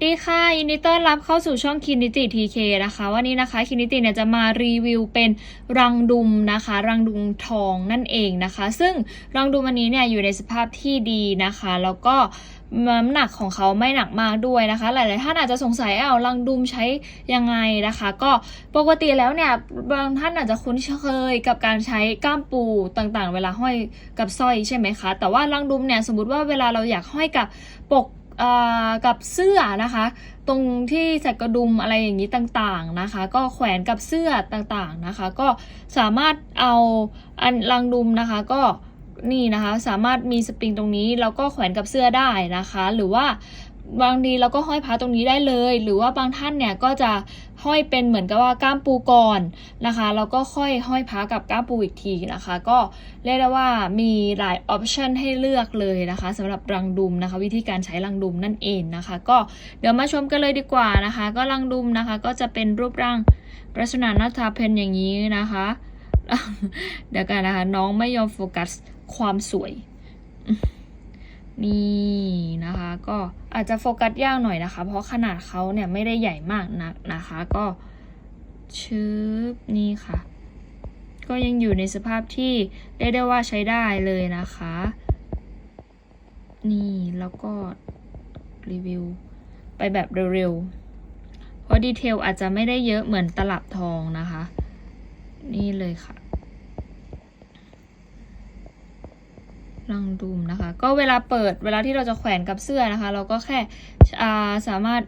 สวัสดีค่ะยินดีต้อนรับเข้าสู่ช่องคินิติทีเคนะคะวันนี้นะคะคินิติเนี่ยจะมารีวิวเป็นรังดุมนะคะ รังดุมทองนั่นเองนะคะ ซึ่งรังดุมอันนี้เนี่ยอยู่ในสภาพที่ดีนะคะ แล้วก็น้ำหนักของเขาไม่หนักมากด้วยนะคะ หลาย ๆ ท่านอาจจะสงสัยเอารังดุมใช้ยังไงนะคะ ก็ปกติแล้วเนี่ยบางท่านอาจจะคุ้นเคยกับการใช้ก้ามปูต่าง ๆ เวลาห้อยกับสร้อยใช่ไหมคะ แต่ว่ารังดุมเนี่ยสมมติว่าเวลาเราอยากห้อยกับปก กับเสื้อนะคะ ตรงที่ใส่กระดุมอะไรอย่างนี้ต่างๆนะคะ ก็แขวนกับเสื้อต่างๆนะคะ ก็สามารถเอาอันลังดุมนะคะ ก็นี่นะคะสามารถมีสปริงตรงนี้แล้วก็แขวนกับเสื้อได้นะคะ หรือว่า บางทีเราก็ห้อยพระตรงนี้ได้เลย หรือว่าบางท่านเนี่ยก็จะห้อยเป็นเหมือนกับว่าก้ามปูก่อนนะคะแล้วก็ค่อยห้อยพระกับก้ามปูอีกทีนะคะ ก็เรียกได้ว่ามีหลายออปชันให้เลือกเลยนะคะสำหรับรังดุมนะคะ วิธีการใช้รังดุมนั่นเองนะคะ ก็เดี๋ยวมาชมกันเลยดีกว่านะคะ ก็รังดุมนะคะ ก็จะเป็นรูปร่างลักษณะหน้าตาเป็นอย่างนี้นะคะ เดี๋ยวกันนะคะ น้องไม่ยอมโฟกัสความสวยนี่ ก็อาจจะโฟกัสยากหน่อยนะคะ เพราะขนาดเขาเนี่ยไม่ได้ใหญ่มากนักนะคะ ก็ชืบนี่ค่ะ ก็ยังอยู่ในสภาพที่เรียกได้ว่าใช้ได้เลยนะคะ นี่แล้วก็รีวิวไปแบบเร็วๆ เพราะดีเทลอาจจะไม่ได้เยอะเหมือนตลับทองนะคะ นี่เลยค่ะ รังดุมนะคะ ก็เวลาเปิดเวลาที่เราจะแขวนกับเสื้อนะคะ เราก็แค่าสามารถ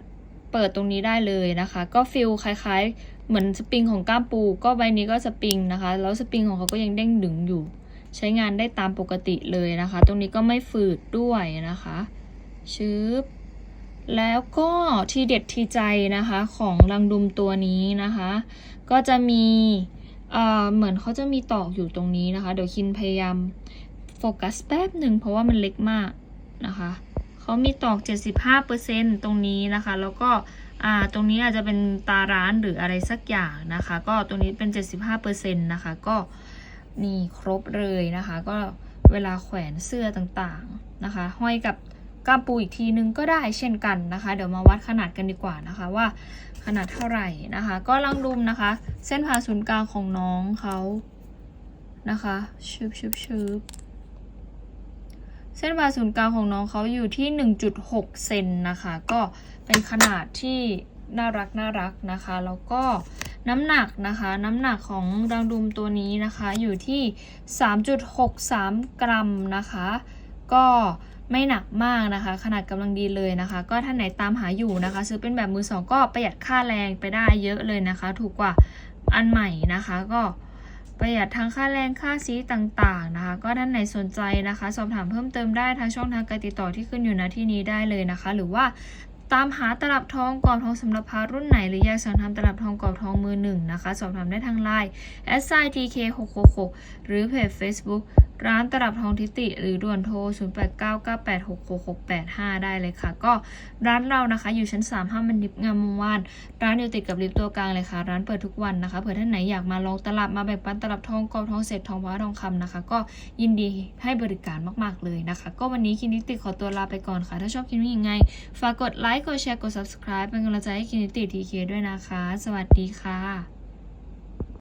เปิดตรงนี้ได้เลยนะคะ ก็ฟิลคล้ายๆ เหมือนสปริงของก้ามปู ก็ใบนี้ก็สปริงนะคะ แล้วสปริงของเขาก็ยังเด้งดึงอยู่ ใช้งานได้ตามปกติเลยนะคะ ตรงนี้ก็ไม่ฝืดด้วยนะคะชึบแล้วก็ทีเด็ดทีใจนะคะของรังดุมตัวนี้นะคะ ก็จะมีเหมือนเขาจะมีตอกอยู่ตรงนี้นะคะ เดี๋ยวคินพยายาม ฟกัสแป๊บหนึ่งเพราะว่ามันเล็กมากนะคะเขามีตอก 75%ตรงนี้นะคะ แล้วก็อ่าตรงนี้อาจจะเป็นตาร้านหรืออะไรสักอย่างนะคะ ก็ตรงนี้เป็น 75%นะคะ ก็นี่ครบเลยนะคะ ก็เวลาแขวนเสื้อต่างๆนะคะ ห้อยกับกล้ามปูอีกทีนึงก็ได้เช่นกันนะคะ เดี๋ยวมาวัดขนาดกันดีกว่านะคะว่าขนาดเท่าไหร่นะคะ ก็ลองดูนะคะ เส้นผ่าศูนย์กลางของน้องเขานะคะชืบชืบชืบ เส้นผ่าศูนย์กลางของน้องเขาอยู่ที่ 1.6 เซนนะคะ ก็เป็นขนาดที่น่ารักน่ารักนะคะ แล้วก็น้ำหนักนะคะ น้ำหนักของรังดุมตัวนี้นะคะอยู่ที่ 3.63 กรัมนะคะ ก็ไม่หนักมากนะคะ ขนาดกำลังดีเลยนะคะ ก็ท่านไหนตามหาอยู่นะคะ ซื้อเป็นแบบมือสองก็ประหยัดค่าแรงไปได้เยอะเลยนะคะ ถูกกว่าอันใหม่นะคะก็ ประหยัดทั้งค่าแรงค่าซีต่างๆนะคะ ก็ท่านไหนสนใจนะคะ สอบถามเพิ่มเติมได้ทางช่องทางการติดต่อที่ขึ้นอยู่ณที่นี้ได้เลยนะคะ หรือว่าตามหาตลับทองกรอบทองสำหรับพารุ่นไหน หรืออยากสั่งทำตลับทองกรอบทองมือหนึ่งนะคะ สอบถามได้ทางไลน์ s i t k 6 6 6หรือเพจ Facebook ร้านตลับทองทิติ หรือด่วนโทร 0899866685 ได้เลยค่ะ ก็ร้านเรานะคะ อยู่ชั้น 3 ห้ามมันดิบงามวงวาน ร้านอยู่ติดกับลิฟต์ตัวกลางเลยค่ะ ร้านเปิดทุกวันนะคะ เผื่อท่านไหนอยากมาลองตลับมาแบ่งปันตลับทองกอบทองเศษทองว้าทองคำนะคะ ก็ยินดีให้บริการมากๆเลยนะคะ ก็วันนี้คินิติขอตัวลาไปก่อนค่ะ ถ้าชอบคลิปนี้ยังไง ฝากกดไลค์ กดแชร์ กด subscribe เป็นกำลังใจให้คินิติทีเคด้วยนะคะ สวัสดีค่ะ